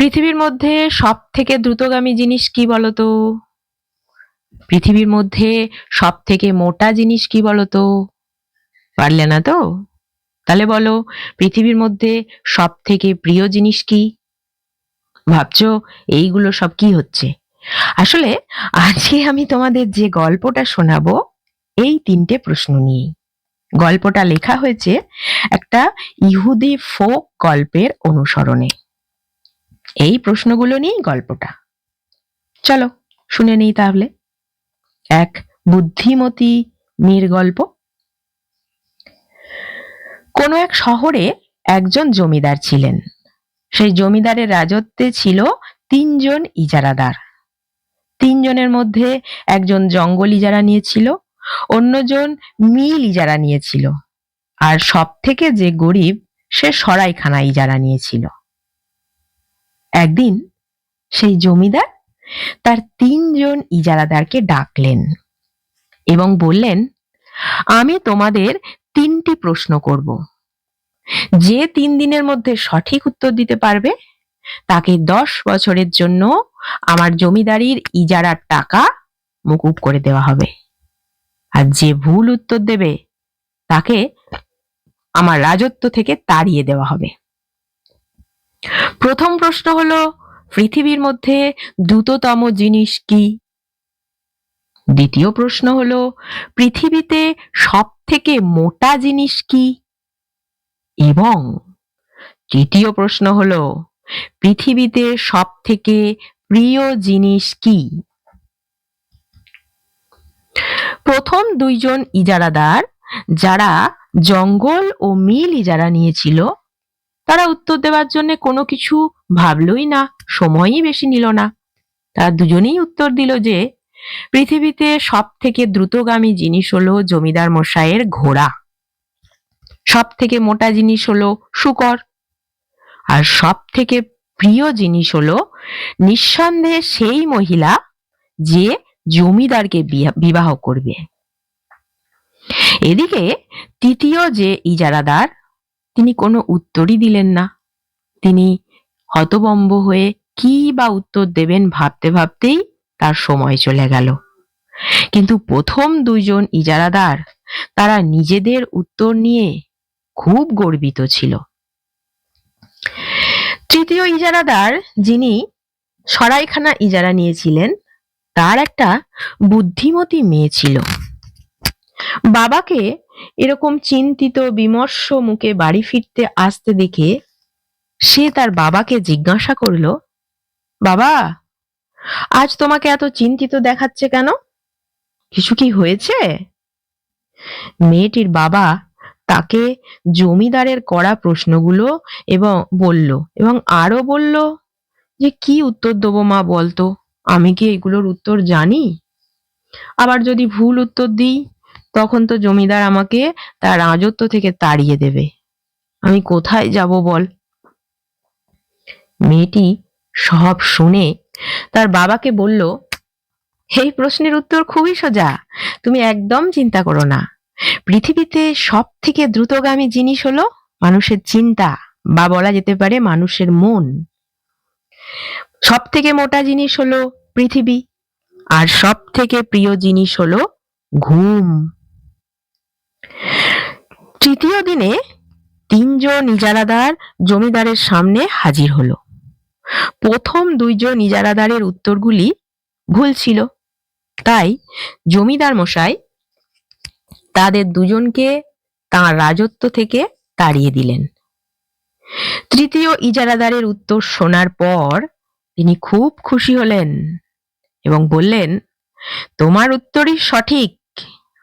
পৃথিবীর মধ্যে সব থেকে দ্রুতগামী জিনিস কি বলতো? পৃথিবীর মধ্যে সব থেকে মোটা জিনিস কি বলতো? পারলে না তো? তাহলে বলো, পৃথিবীর মধ্যে সব থেকে প্রিয় জিনিস কি? ভাবছ, এইগুলো সব কি হচ্ছে? আসলে, আজকে আমি তোমাদের যে গল্পটা শোনাবো, এই তিনটে প্রশ্ন নিয়ে। গল্পটা লেখা হয়েছে একটা ইহুদি ফোক গল্পের অনুসরণে। এই প্রশ্নগুলো নিয়েই গল্পটা। চলো, শুনে নেই তাহলে। এক বুদ্ধিমতী মেয়ের গল্প। কোনো এক শহরে একজন জমিদার ছিলেন। সেই জমিদারের রাজত্বে ছিল তিনজন ইজারাদার। তিনজনের মধ্যে একজন জঙ্গল ইজারা নিয়েছিল, অন্যজন মিল ইজারা নিয়েছিল। আর সব থেকে যে গরিব, সে সরাইখানা ইজারা নিয়েছিল। একদিন সেই জমিদার তার তিনজন ইজারাদারকে ডাকলেন এবং বললেন, আমি তোমাদের তিনটি প্রশ্ন করব। যে তিন দিনের মধ্যে সঠিক উত্তর দিতে পারবে, তাকে দশ বছরের জন্য আমার জমিদারির ইজারার টাকা মুকুব করে দেওয়া হবে। আর যে ভুল উত্তর দেবে, তাকে আমার রাজত্ব থেকে তাড়িয়ে দেওয়া হবে। প্রথম প্রশ্ন হলো, পৃথিবীর মধ্যে দ্রুততম জিনিস কি? দ্বিতীয় প্রশ্ন হলো, পৃথিবীতে সব থেকে মোটা জিনিস কি? এবং তৃতীয় প্রশ্ন হলো, পৃথিবীতে সব থেকে প্রিয় জিনিস কি? প্রথম দুইজন ইজারাদার, যারা জঙ্গল ও মিল ইজারা নিয়েছিল তারা উত্তর দেওয়ার জন্য কোনো কিছু ভাবলই না, সময়ই বেশি নিল না। তারা দুজনেই উত্তর দিল যে, পৃথিবীতে সব থেকে দ্রুতগামী জিনিস হলো জমিদার মশাইয়ের ঘোড়া। সব থেকে মোটা জিনিস হলো শুকর। আর সব থেকে প্রিয় জিনিস হলো, নিঃসন্দেহে সেই মহিলা যে জমিদারকে বিবাহ করবে। এদিকে তৃতীয় যে ইজারাদার তিনি কোনো উত্তরই দিলেন না। তিনি হতবম্ব হয়ে কি বা উত্তর দেবেন ভাবতে ভাবতেই তার সময় চলে গেল। কিন্তু প্রথম দুইজন ইজারাদার তারা নিজেদের উত্তর নিয়ে খুব গর্বিত ছিল। তৃতীয় ইজারাদার যিনি সরাইখানা ইজারা নিয়েছিলেন, তার একটা বুদ্ধিমতী মেয়ে ছিল। বাবাকে এরকম চিন্তিত, বিমর্ষ মুখে বাড়ি ফিরতে আসতে দেখে সে তার বাবাকে জিজ্ঞাসা করল, বাবা, আজ তোমাকে এত চিন্তিত দেখাচ্ছে কেন? কিছু কি হয়েছে? মেয়েটির বাবা তাকে জমিদারের করা প্রশ্নগুলো এবং বলল এবং আরও বলল, যে কি উত্তর দেবো মা বলতো? আমি কি এগুলোর উত্তর জানি? আবার যদি ভুল উত্তর দিই তখন তো জমিদার আমাকে তার রাজত্ব থেকে তাড়িয়ে দেবে। আমি কোথায় যাব বল? মেয়েটি সব শুনে তার বাবাকে বলল, এই প্রশ্নের উত্তর খুবই সোজা। তুমি একদম চিন্তা করো না। পৃথিবীতে সব থেকে দ্রুতগামী জিনিস হলো মানুষের চিন্তা বা বলা যেতে পারে মানুষের মন। সব থেকে মোটা জিনিস হলো পৃথিবী আর সব থেকে প্রিয় জিনিস হলো ঘুম। তৃতীয় দিনে তিনজন ইজারাদার জমিদারের সামনে হাজির হলো। প্রথম দুইজন ইজারাদারের উত্তরগুলি ভুল ছিল। তাই জমিদার মশাই তাদের দুজনকে তাঁর রাজত্ব থেকে তাড়িয়ে দিলেন। তৃতীয় ইজারাদারের উত্তর শোনার পর তিনি খুব খুশি হলেন এবং বললেন, তোমার উত্তরই সঠিক।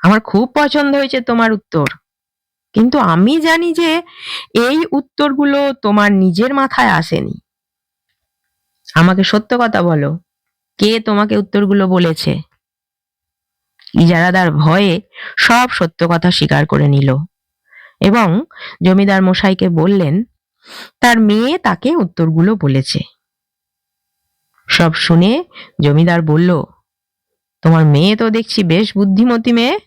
আমার খুব পছন্দ হয়েছে তোমার উত্তর। কিন্তু আমি জানি যে এই উত্তরগুলো তোমার নিজের মাথায় আসেনি। আমাকে সত্য কথা বলো, কে তোমাকে উত্তরগুলো বলেছে? ইজারাদার ভয়ে সব সত্য কথা স্বীকার করে নিল এবং জমিদার মশাইকে বললেন, তার মেয়ে তাকে উত্তরগুলো বলেছে। সব শুনে জমিদার বলল, তোমার মেয়ে তো দেখছি বেশ বুদ্ধিমতী মেয়ে।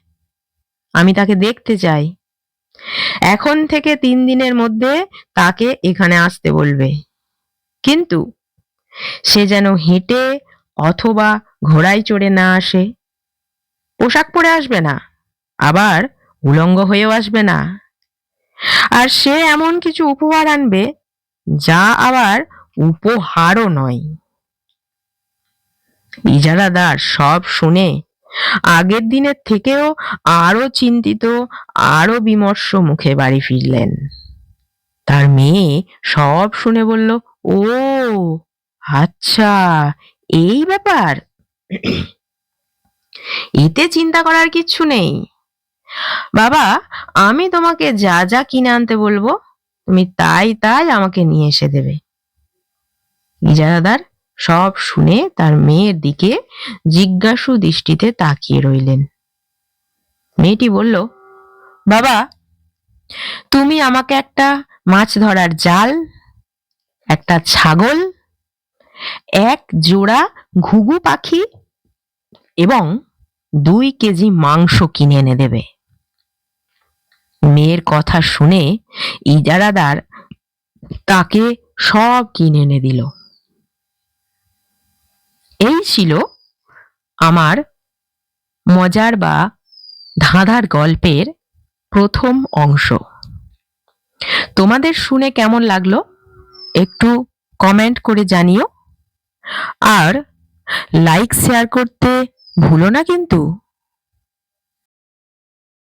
আমি তাকে দেখতে চাই। এখন থেকে তিন দিনের মধ্যে তাকে এখানে আসতে বলবে। কিন্তু সে যেন হেঁটে অথবা ঘোড়ায় চড়ে না আসে। পোশাক পরে আসবে না, আবার উলঙ্গ হয়েও আসবে না। আর সে এমন কিছু উপহার আনবে যা আবার উপহারও নয়। ইজারাদার সব শুনে আগের দিনের থেকেও আরও চিন্তিত, আরও বিমর্ষ মুখে বাড়ি ফিরলেন। তার মেয়ে সব শুনে বলল, ও আচ্ছা এই ব্যাপার? এতে চিন্তা করার কিচ্ছু নেই। বাবা, আমি তোমাকে যা যা কিনে আনতে বলব, তুমি তাই তাই আমাকে নিয়ে এসে দেবে। ইজারাদার সব শুনে তার মেয়ের দিকে জিজ্ঞাসু দৃষ্টিতে তাকিয়ে রইলেন। মেয়েটি বলল, বাবা, তুমি আমাকে একটা মাছ ধরার জাল, একটা ছাগল, এক জোড়া ঘুঘু পাখি এবং দুই কেজি মাংস কিনে এনে দেবে। মেয়ের কথা শুনে ইজারাদার তাকে সব কিনে এনে দিল। এই ছিল আমার মজার বা ধাঁধার গল্পের প্রথম অংশ। তোমাদের শুনে কেমন লাগল? একটু কমেন্ট করে জানিও। আর লাইক শেয়ার করতে ভুলো না কিন্তু।